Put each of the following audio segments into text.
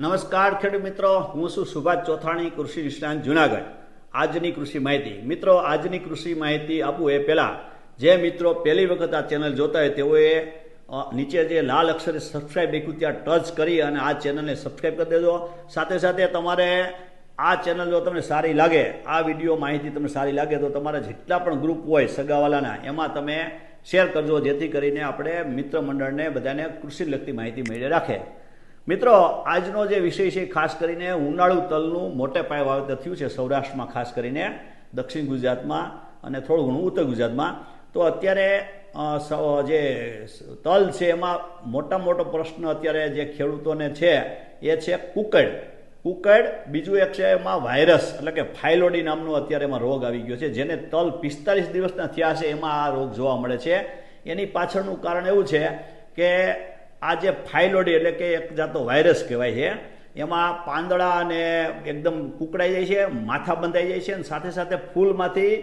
નમસ્કાર ખેડૂત મિત્રો, હું છું સુભાષ ચોથાણી, કૃષિ નિષ્ણાંત જુનાગઢ. આજની કૃષિ માહિતી. મિત્રો, આજની કૃષિ માહિતી આપું એ પહેલાં, જે મિત્રો પહેલી વખત આ ચેનલ જોતા હોય તેઓએ નીચે જે લાલ અક્ષરે સબસ્ક્રાઈબ લખ્યું ત્યાં ટચ કરી અને આ ચેનલને સબસ્ક્રાઈબ કરી દેજો. સાથે સાથે તમારે આ ચેનલ જો તમને સારી લાગે, આ વીડિયો માહિતી તમને સારી લાગે, તો તમારા જેટલા પણ ગ્રુપ હોય સગાવાલાના, એમાં તમે શેર કરજો, જેથી કરીને આપણે મિત્ર મંડળને બધાને કૃષિ લગતી માહિતી મળી રાખે. મિત્રો, આજનો જે વિષય છે, ખાસ કરીને ઉનાળુ તલનું મોટે પાયે વાવેતર થયું છે, સૌરાષ્ટ્રમાં ખાસ કરીને, દક્ષિણ ગુજરાતમાં અને થોડું ઘણું ઉત્તર ગુજરાતમાં. તો અત્યારે જે તલ છે, એમાં મોટા મોટો પ્રશ્ન અત્યારે જે ખેડૂતોને છે, એ છે કુકડ. કુકડ બીજું એક છે એમાં વાયરસ, એટલે કે ફાઇલોડી નામનો અત્યારે એમાં રોગ આવી ગયો છે, જેને તલ પિસ્તાલીસ દિવસના થયા છે, એમાં આ રોગ જોવા મળે છે. એની પાછળનું કારણ એવું છે કે આ જે ફાઇલોડી એટલે કે એક જાતનો વાયરસ કહેવાય છે, એમાં પાંદડા અને એકદમ કુકડાઈ જાય છે, માથા બંધાઈ જાય છે અને સાથે સાથે ફૂલમાંથી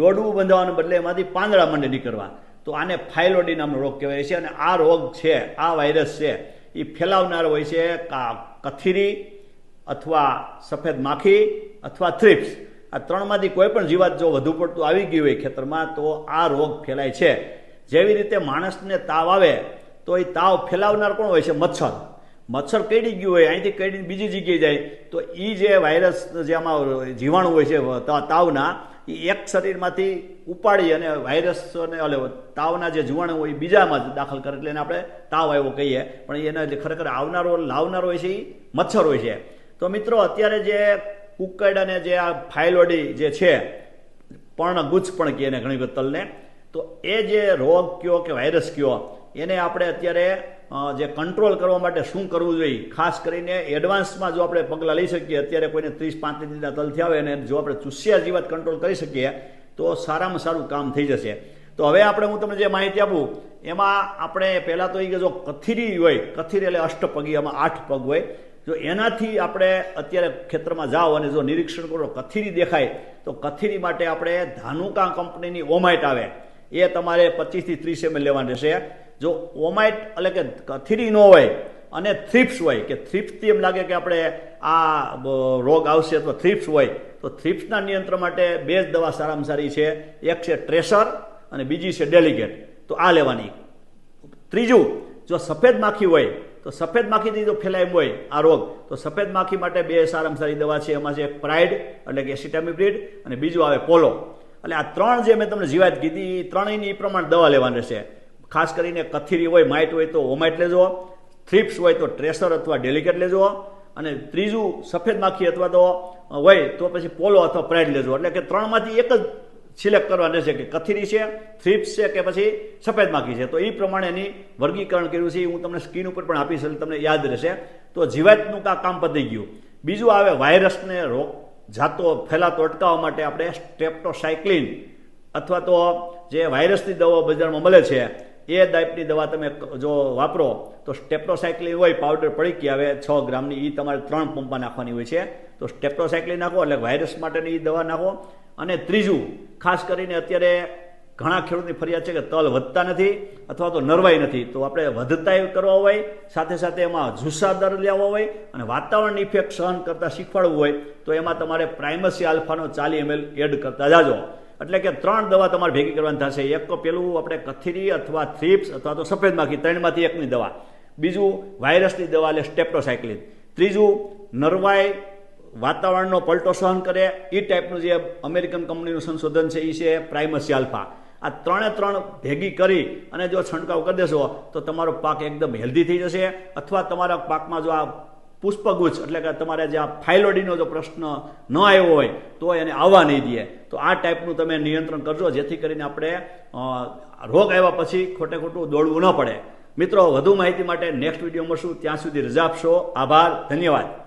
દોડવું બંધાવાને બદલે એમાંથી પાંદડા માંડે નીકળવા. તો આને ફાઇલોડી નામનો રોગ કહેવાય છે અને આ રોગ છે, આ વાયરસ છે, એ ફેલાવનાર હોય છે કથીરી અથવા સફેદ માખી અથવા થ્રિપ્સ. આ ત્રણમાંથી કોઈ પણ જીવાત જો વધુ પડતું આવી ગયું હોય ખેતરમાં તો આ રોગ ફેલાય છે. જેવી રીતે માણસને તાવ આવે તો એ તાવ ફેલાવનાર કોણ હોય છે? મચ્છર. મચ્છર કઈડી ગયું હોય, અહીંથી કરડીને બીજી જગ્યાએ જાય. તો એ જે વાયરસ જે આમાં જીવાણુ હોય છે તાવના એ એક શરીરમાંથી ઉપાડી અને વાયરસને ઓલે તાવના જે જીવાણુ હોય એ બીજામાં જ દાખલ કરે. એટલે એને આપણે તાવ આવ્યો કહીએ. પણ એને જે ખરેખર આવનારો, લાવનારો હોય છે એ મચ્છર હોય છે. તો મિત્રો, અત્યારે જે કુકડ અને જે આ ફાઇલોડી જે છે પણ ગુચ્છ પણ કહે એને ઘણી વખત તલને. તો એ જે રોગ કયો કે વાયરસ કયો એને આપણે અત્યારે જે કંટ્રોલ કરવા માટે શું કરવું જોઈએ, ખાસ કરીને એડવાન્સમાં જો આપણે પગલાં લઈ શકીએ, અત્યારે કોઈને ત્રીસ પાંત્રીસ દિનના તલથી આવે અને જો આપણે ચૂસ્યા જીવાત કંટ્રોલ કરી શકીએ, તો સારામાં સારું કામ થઈ જશે. તો હવે આપણે હું તમને જે માહિતી આપું, એમાં આપણે પહેલાં તો એ કે જો કથીરી હોય, કથીરી એટલે અષ્ટપગી એમાં આઠ પગ હોય, જો એનાથી આપણે અત્યારે ખેતરમાં જાઓ અને જો નિરીક્ષણ કરો કથીરી દેખાય, તો કથીરી માટે આપણે ધાનુકા કંપનીની ઓમાઇટ આવે. એ તમારે પચીસથી ત્રીસ એમએલ લેવાની રહેશે. જો ઓમાઇટ એટલે કે થ્રી ન હોય અને થ્રિપ્સ હોય, કે થ્રિપ્સથી એમ લાગે કે આપણે આ રોગ આવશે અથવા થ્રિપ્સ હોય, તો થ્રિપ્સના નિયંત્રણ માટે બે જ દવા સારામાં સારી છે. એક છે ટ્રેસર અને બીજી છે ડેલિગેટ. તો આ લેવાની. ત્રીજું, જો સફેદ માખી હોય, તો સફેદ માખીથી જો ફેલાય હોય આ રોગ, તો સફેદ માખી માટે બે સારામાં સારી દવા છે. એમાં છે પ્રાઇડ એટલે કે એસિટામિબ્રિડ અને બીજું આવે પોલો. એટલે આ ત્રણ જે મેં તમને જીવાત કીધી એ ત્રણેયની પ્રમાણે દવા લેવાની રહેશે. ખાસ કરીને કથીરી હોય, માઇટ હોય તો ઓમાઇટ લેજો. થ્રિપ્સ હોય તો ટ્રેસર અથવા ડેલિકેટ લેજો. અને ત્રીજું, સફેદ માખી અથવા તો હોય તો પછી પોલો અથવા પ્રાઇડ લેજો. એટલે કે ત્રણમાંથી એક જ સિલેક્ટ કરવાને છે કે કથીરી છે, થ્રિપ્સ છે કે પછી સફેદ માખી છે. તો એ પ્રમાણે એની વર્ગીકરણ કર્યું છે હું તમને સ્કીન ઉપર પણ આપીશ, એટલે તમને યાદ રહેશે. તો જીવાતનું કા કામ પતી ગયું. બીજું આવે વાયરસને રોગ જાતો ફેલાતો અટકાવવા માટે આપણે સ્ટેપ્ટોસાયક્લિન અથવા તો જે વાયરસની દવાઓ બજારમાં મળે છે એ ટાઈપની દવા તમે જો વાપરો, તો સ્ટેપ્ટોસાયક્લિન હોય, પાવડર પડીકી આવે છ ગ્રામની એ તમારે ત્રણ પંપા નાખવાની હોય છે. તો સ્ટેપ્ટોસાયક્લિન નાખો એટલે વાયરસ માટેની દવા નાખો. અને ત્રીજું, ખાસ કરીને અત્યારે ઘણા ખેડૂતની ફરિયાદ છે કે તલ વધતા નથી અથવા તો નરવાઈ નથી. તો આપણે વધતા કરવા હોય, સાથે સાથે એમાં જુસ્સા દર લેવા હોય અને વાતાવરણ ઇફેક્ટ સહન કરતા શીખવાડવું હોય, તો એમાં તમારે પ્રાઇમસી આલ્ફાનો ચાલી એમએલ એડ કરતા જાજો. એટલે કે ત્રણ દવા તમારે ભેગી કરવાની થશે. એક તો પેલું આપણે કથીરી અથવા થ્રીપ્સ અથવા તો સફેદ માખી ત્રણમાંથી એકની દવા. બીજું વાયરસની દવા એટલે સ્ટેપ્ટોસાયક્લિન. ત્રીજું નરવાય વાતાવરણનો પલટો સહન કરે. એ ટાઈપનું જે અમેરિકન કંપનીનું સંશોધન છે એ છે પ્રાઇમસી આલ્ફા. આ ત્રણે ત્રણ ભેગી કરી અને જો છંટકાવ કરી દેશો, તો તમારો પાક એકદમ હેલ્ધી થઈ જશે. અથવા તમારા પાકમાં જો આ પુષ્પગુચ્છ, એટલે કે તમારે જે આ ફાઇલોડીનો જો પ્રશ્ન ન આવ્યો હોય, તો એને આવવા નહીં દે. તો આ ટાઈપનું તમે નિયંત્રણ કરજો, જેથી કરીને આપણે રોગ આવ્યા પછી ખોટે ખોટું દોડવું ન પડે. મિત્રો, વધુ માહિતી માટે નેક્સ્ટ વીડિયો મળશું. ત્યાં સુધી રજા આપશો. આભાર. ધન્યવાદ.